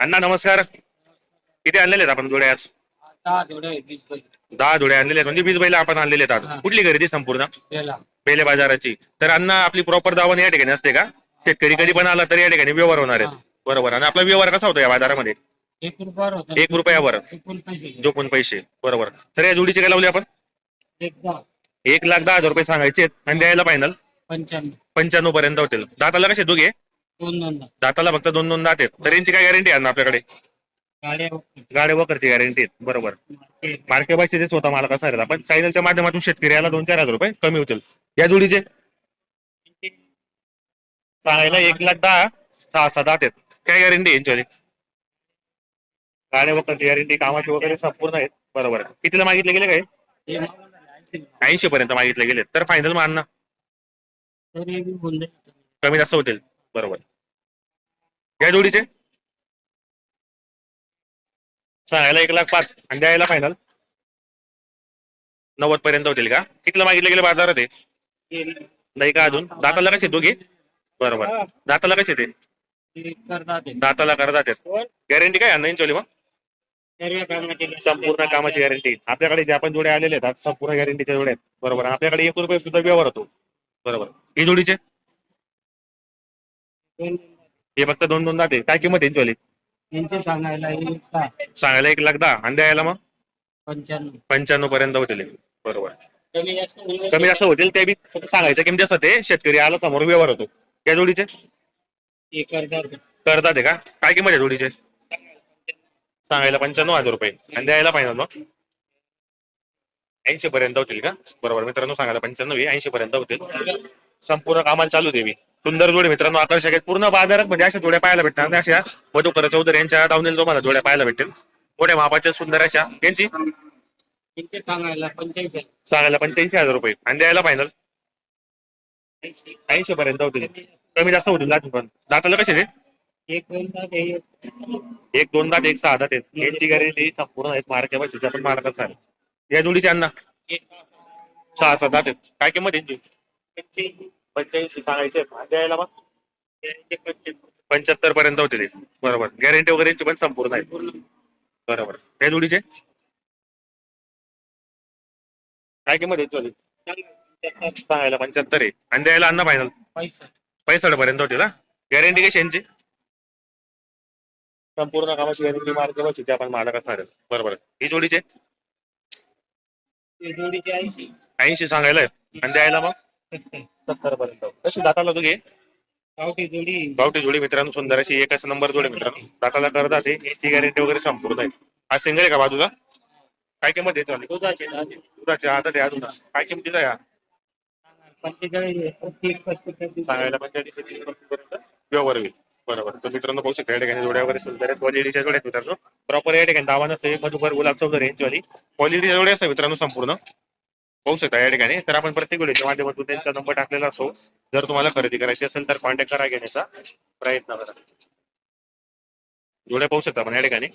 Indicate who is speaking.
Speaker 1: अण्णा नमस्कार. किती आणलेले आहेत आपण जोड्या आज?
Speaker 2: दहा जोड्या
Speaker 1: आणलेले आहेत. म्हणजे वीस बैल आपण आणलेले आहेत. आज. कुठली खरेदी संपूर्ण?
Speaker 2: बेला.
Speaker 1: बेले बाजाराची. तर अण्णा आपली प्रॉपर दावण या ठिकाणी असते का? शेतकरी कधी पण आला तर या ठिकाणी व्यवहार होणार आहेत. बरोबर. आणि आपला व्यवहार कसा होतो या बाजारामध्ये?
Speaker 2: एक रुपयावर. चुकून पैसे. घे.
Speaker 1: जोपून पैसे. बरोबर. तर या जोडीचे काय लावले आपण?
Speaker 2: एक
Speaker 1: लाख दहा हजार रुपये सांगायचे आहेत. आणि द्यायला फायनल
Speaker 2: पंच्याण्णव.
Speaker 1: पंच्याण्णव पर्यंत होतील. दाताला कसे दोघे?
Speaker 2: दोन
Speaker 1: दाताला फक्त दोन दोन दात आहेत. तर यांची काय गॅरंटी आहे ना आपल्याकडे?
Speaker 2: गाड्या
Speaker 1: वगैरेची गॅरंटी आहे बरोबर.
Speaker 2: मार्केट.
Speaker 1: मार्के जे स्वतः मालक असणार आहेत आपण चॅनलच्या माध्यमातून शेतकऱ्याला दोन चार हजार रुपये कमी होतील. या जोडीचे? सांगायला एक लाख दहा सहा सहा दात आहेत. काय गॅरंटी यांची गाड्या वगैरेची गॅरंटी कामाची वगैरे संपूर्ण आहेत. बरोबर. कितीला मागितले गेले काय?
Speaker 2: ऐंशी.
Speaker 1: पर्यंत मागितले गेले तर फायनल
Speaker 2: तुम्ही.
Speaker 1: कमी जास्त होतील. बरोबर. या जोडीचे? सांगायला एक लाख पाच. आणि द्यायला फायनल नव्वद पर्यंत होतील का? कितीला मागितले गेले बाजारात आहे नाही का अजून? दाताला कसे दोघे? बरोबर. दाताला कसे ते दाताला करतात
Speaker 2: कोण?
Speaker 1: गॅरंटी काय? नाही चोली मग? संपूर्ण कामाची गॅरंटी आपल्याकडे जे आपण जोड्या आलेले आहेत संपूर्ण गॅरंटीच्या जोड्या आहेत. बरोबर. आपल्याकडे एक रुपये सुद्धा व्यवहार होतो. बरोबर. ही जोडीचे? हे फक्त दोन दोन दाते काय किंमत
Speaker 2: यांचे सांगायला एक दहा
Speaker 1: सांगायला एक लाख दहा. आणि द्यायला मग?
Speaker 2: पंच्याण्णव.
Speaker 1: पंच्याण्णव पर्यंत होतील. बरोबर.
Speaker 2: कमी जास्त होईल.
Speaker 1: कमी जास्त होतील ते बी फक्त सांगायचं किंमत असं ते शेतकरी आला समोर व्यवहार होतो. या जोडीचे?
Speaker 2: करतात
Speaker 1: करतात आहे का? काय किंमत आहे जोडीचे? सांगायला पंच्याण्णव हजार रुपये. आणि द्यायला पाहिजे मग? ऐंशी पर्यंत होतील का? बरोबर. मित्रांनो सांगायला पंच्याण्णव ऐंशी पर्यंत होतील. संपूर्ण कामाला चालू देवी सुंदर जोडी मित्रांनो आकर्षक आहेत. पूर्ण बाजारात म्हणजे अशा जोड्या पाहायला भेटतात. आणि अशा मधुकर चौधरी यांच्या डाऊनील तुम्हाला जोड्या पाहायला भेटेल मोठ्या मापाच्या सुंदर अशा. यांची?
Speaker 2: सांगायला पंच्याऐंशी
Speaker 1: हजार. रुपये. आणि द्यायला फायनल
Speaker 2: ऐंशी.
Speaker 1: पर्यंत होतील. कमी जास्त होतील पण. दाताला कसे ते
Speaker 2: एक दोन
Speaker 1: दात एक. सहा दात आहेत. यांची गॅरंटी संपूर्ण आहेत. मार्के पाहिजे आपण मार्क आहे या जोडीचे अण्णा.
Speaker 2: एक
Speaker 1: सहा सहा दात आहेत. काय किंमत यांची?
Speaker 2: पंच्याऐंशी.
Speaker 1: सांगायचे द्यायला मग. पंच्याहत्तर पर्यंत होतील. हे. बरोबर. गॅरंटी वगैरे पण संपूर्ण आहे. बरोबर. या जोडीचे? काय किंमत आहे. सांगायला पंच्याहत्तर आहे. आणि द्यायला अण्णा फायनल
Speaker 2: पैसा
Speaker 1: पैसठ पर्यंत होतील हा गॅरंटी कशी यांची? संपूर्ण कामाची गॅरंटी मार्के पाहिजे आपण मालक असणार. बरोबर. ही जोडीचे?
Speaker 2: ते ऐंशी.
Speaker 1: ऐंशी सांगायला. आणि द्यायला मग?
Speaker 2: सत्तर.
Speaker 1: पर्यंत कशी दाताला तुझे
Speaker 2: गावठी जोडी.
Speaker 1: गावठी जोडी मित्रांनो सुंदर अशी एकच नंबर जोडी मित्रांनो. दाताला करतात हे. याची गॅरंटी वगैरे संपूर्ण आहे. हा सिंगल आहे का बाजूचा काय किंमत आहे चालेल. दुधाच्या हातात आहे अजून काय किंमतीचा या सांगायला पंचेचाळीस पर्यंत व्यवहार होईल. बरोबर. तर मित्रांनो पाहू शकता या ठिकाणी जोड्या वगैरे सुंदर आहेत. क्वालिटीच्या जोड्या आहेत मित्रांनो. प्रॉपर या ठिकाणी दावा नसते मधुकर गुलाब चौधरी यांची क्वालिटीच्या जोड्या असतात मित्रांनो संपूर्ण. पाहू शकता या ठिकाणी तर आपण प्रत्येक वेळेच्या माध्यमातून त्यांचा नंबर टाकलेला असो. जर तुम्हाला खरेदी करायची असेल तर कॉन्टॅक्ट करा घेण्याचा प्रयत्न करा. जोड्या पाहू शकता आपण या ठिकाणी.